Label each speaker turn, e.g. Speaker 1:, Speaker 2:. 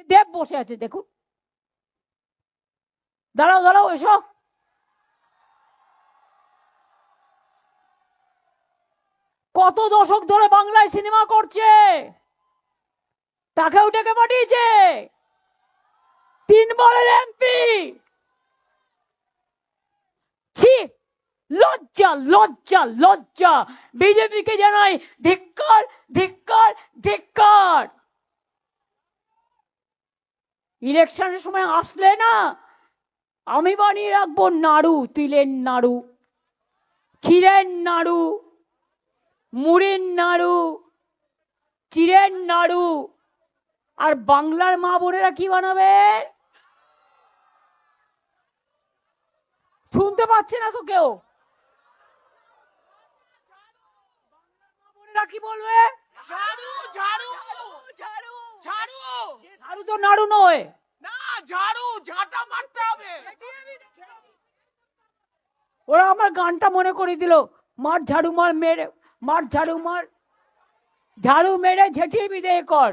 Speaker 1: যে দেব বসে আছে, দেখুন। দাঁড়াও দাঁড়াও, এসো। কত দশক ধরে বাংলায় সিনেমা করছে। তাকেও ডেকে পাঠিয়েছে। তিনবারের এমপি। ছি, লজ্জা লজ্জা লজ্জা। বিজেপিকে জানাই ধিক্কার ধিক্কার ধিক্কার ইলেকশনের সময় আসলে না, আমি বানিয়ে রাখব নাড়ু, তিলের নাড়ু, ক্ষীরের নাড়ু, মুড়ির নাড়ু, চিড়ের নাড়ু, আর বাংলার মা বোনেরা কি বানাবে? শুনতে পাচ্ছে না তো কেউ? কি বলবে?
Speaker 2: ঝাড়ু
Speaker 1: ঝাড়ু। তো নাড়ু নয়।
Speaker 2: না ঝাড়ু ঝাঁটা মারতে হবে।
Speaker 1: ওরা আমার গানটা মনে করে দিল মার ঝাড়ু মার মেরে মার ঝাড়ু মার ঝাড়ু মেরে ঝেঁটিয়ে বিদেয় কর।